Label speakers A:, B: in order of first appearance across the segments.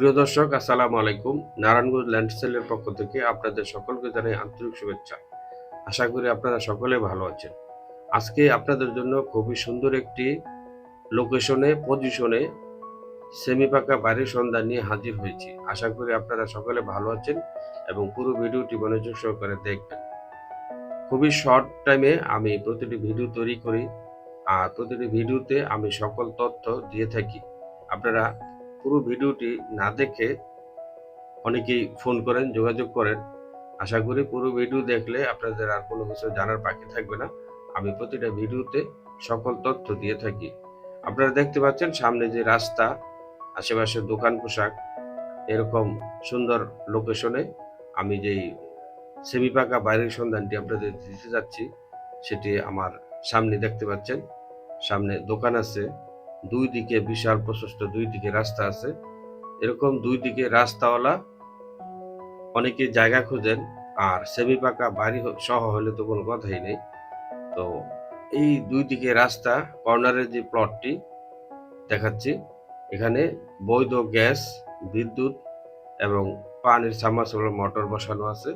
A: প্রিয় দর্শক, আসসালামু আলাইকুম। নারায়ণগঞ্জ ল্যান্ডসেলের পক্ষ থেকে আপনাদের সকলকে জানাই আন্তরিক শুভেচ্ছা। আশা করি আপনারা সকলে ভালো আছেন। আজকে আপনাদের জন্য খুবই সুন্দর একটি লোকেশনে, পজিশনে সেমি পাকা বাড়ির সন্ধান নিয়ে হাজির হয়েছি। আশা করি আপনারা সকলে ভালো আছেন এবং পুরো ভিডিওটি মনোযোগ সহকারে দেখবেন। খুবই শর্ট টাইমে আমি প্রতিটি ভিডিও তৈরি করি আর প্রতিটি ভিডিওতে আমি সকল তথ্য দিয়ে থাকি। আপনারা পুরো ভিডিওটি না দেখে অনেকেই ফোন করেন, যোগাযোগ করেন। আশা করি পুরো ভিডিও দেখলে আপনাদের আর কোনো কিছু জানার বাকি থাকবে না। আমি প্রতিটা ভিডিওতে সকল তথ্য দিয়ে থাকি। আপনারা দেখতে পাচ্ছেন সামনে যে রাস্তা, আশেপাশে দোকান পোশাক, এরকম সুন্দর লোকেশনে আমি যেই সেমি পাকা বাইরের সন্ধানটি আপনাদের দিতে যাচ্ছি, সেটি আমার সামনে দেখতে পাচ্ছেন। সামনে দোকান আছে। দুই দিকে বিশাল প্রশস্ত দুই দিকে রাস্তা আছে। এরকম দুই দিকে রাস্তাওয়ালা অনেকে জায়গা খোঁজেন, আর সেমি পাকা বাড়ি সহ হলে তো কোনো কথাই নেই। তো এই দুই দিকে রাস্তা, কর্নারের যে প্লটটি দেখাচ্ছি, এখানে বৈধ গ্যাস, বিদ্যুৎ এবং পানির সামাসোলার মোটর বসানো আছে।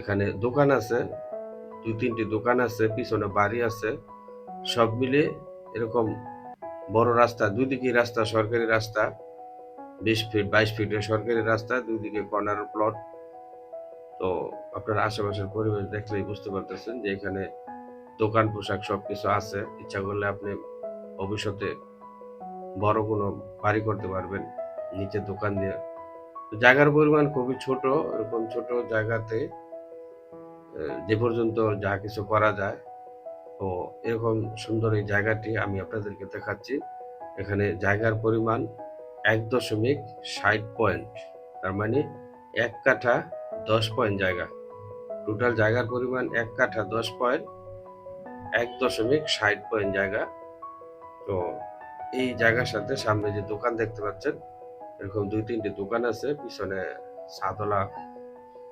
A: এখানে দোকান আছে, দুই তিনটি দোকান আছে, পিছনে বাড়ি আছে। সব মিলে এরকম বড় রাস্তা দুই দিকে রাস্তা, সরকারি রাস্তা, বিশ ফিট বাইশ ফিটের সরকারি রাস্তা দুই দিকে কর্নার প্লট তো আপনার আশেপাশের পরিবেশ দেখলেই বুঝতে পারতেছেন যে এখানে দোকান, পোশাক সবকিছু আছে। ইচ্ছা করলে আপনি ভবিষ্যতে বড় কোনো বাড়ি করতে পারবেন, নিচে দোকান দিয়ে। জায়গার পরিমাণ খুবই ছোট, এরকম ছোট জায়গাতে যে পর্যন্ত যা কিছু করা যায় তো এরকম সুন্দর এই জায়গাটি আমি আপনাদেরকে দেখাচ্ছি। এখানে জায়গার পরিমাণ এক দশমিক ষাট পয়েন্ট, তার মানে এক কাঠা দশ পয়েন্ট জায়গা। টোটাল জায়গার পরিমাণ এক কাঠা দশ পয়েন্ট, এক দশমিক ষাট পয়েন্ট জায়গা। তো এই জায়গার সাথে সামনে যে দোকান দেখতে পাচ্ছেন, এরকম দুই তিনটি দোকান আছে, পিছনে সাতলা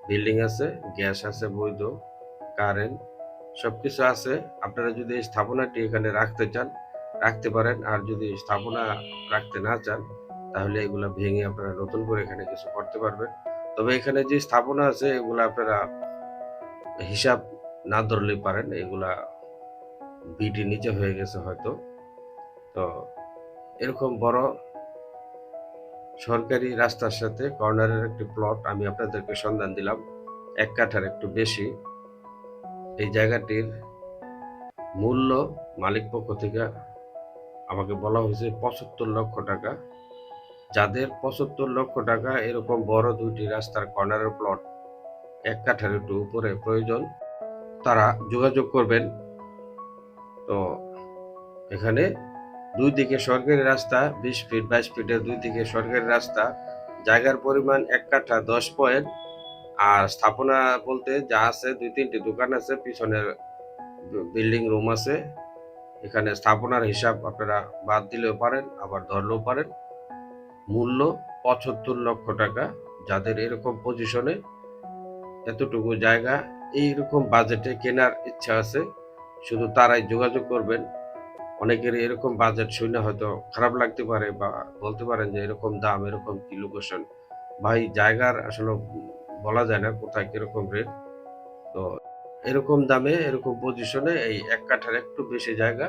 A: বিল্ডিং আছে, গ্যাস আছে বৈধ, কারেন্ট সবকিছু আছে। আপনারা যদি এই স্থাপনাটি এখানে রাখতে চান, রাখতে পারেন। আর যদি স্থাপনা রাখতে না চান, তাহলে এগুলা ভেঙে আপনারা নতুন করে এখানে কিছু করতে পারবেন। তবে এখানে যে স্থাপনা আছে, এগুলা আপনারা হিসাব না ধরলেই পারেন। এগুলা বিটি নিচে হয়ে গেছে হয়তো। তো এরকম বড় সরকারি রাস্তার সাথে কর্নারের একটি প্লট আমি আপনাদেরকে সন্ধান দিলাম। এক কাঠার একটু বেশি। এই জায়গাটির মূল্য মালিক পক্ষ থেকে আমাকে বলা হয়েছে পঁচাত্তর লক্ষ টাকা। যাদের পঁচাত্তর লক্ষ টাকা এরকম বড় দুইটি রাস্তার কর্নারের প্লট এক কাঠার একটু উপরে প্রয়োজন, তারা যোগাযোগ করবেন। তো এখানে দুই দিকে সরকারি রাস্তা, বিশ ফিট বাইশ ফিটের দুই দিকে সরকারি রাস্তা। জায়গার পরিমাণ এক কাঠা দশ পয়েন্ট আর স্থাপনা বলতে যা আছে, দুই তিনটি দোকান আছে, পিছনের বিল্ডিং রুম আছে। এখানে স্থাপনার হিসাব আপনারা বাদ দিলেও পারেন, আবার ধরলেও পারেন। মূল্য পঁচাত্তর লক্ষ টাকা। যাদের এরকম পজিশনে এতটুকু জায়গা, এইরকম বাজেটে কেনার ইচ্ছা আছে, শুধু তারাই যোগাযোগ করবেন। অনেকের এরকম বাজেট শুনে হয়তো খারাপ লাগতে পারে বা বলতে পারেন যে এরকম দাম, এরকম কি লোকেশন ভাই, জায়গার আসলে বলা যায় না কোথায় কীরকম রেট তো এরকম দামে এরকম পজিশনে এই এক কাঠার একটু বেশি জায়গা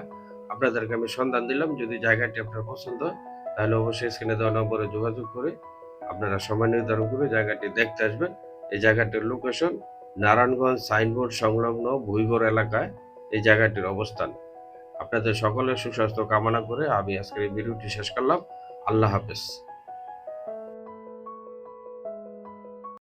A: আপনাদেরকে আমি সন্ধান দিলাম। যদি জায়গাটি আপনার পছন্দ হয়, তাহলে অবশ্যই স্ক্রিনে দেওয়া নম্বরে যোগাযোগ করে আপনারা সময় নির্ধারণ করে জায়গাটি দেখতে আসবেন। এই জায়গাটির লোকেশন নারায়ণগঞ্জ সাইনবোর্ড সংলগ্ন ভুইগড় এলাকায় এই জায়গাটির অবস্থান। আপনাদের সকলের সুস্বাস্থ্য কামনা করে আমি আজকের এই ভিডিওটি শেষ করলাম। আল্লাহ হাফেজ।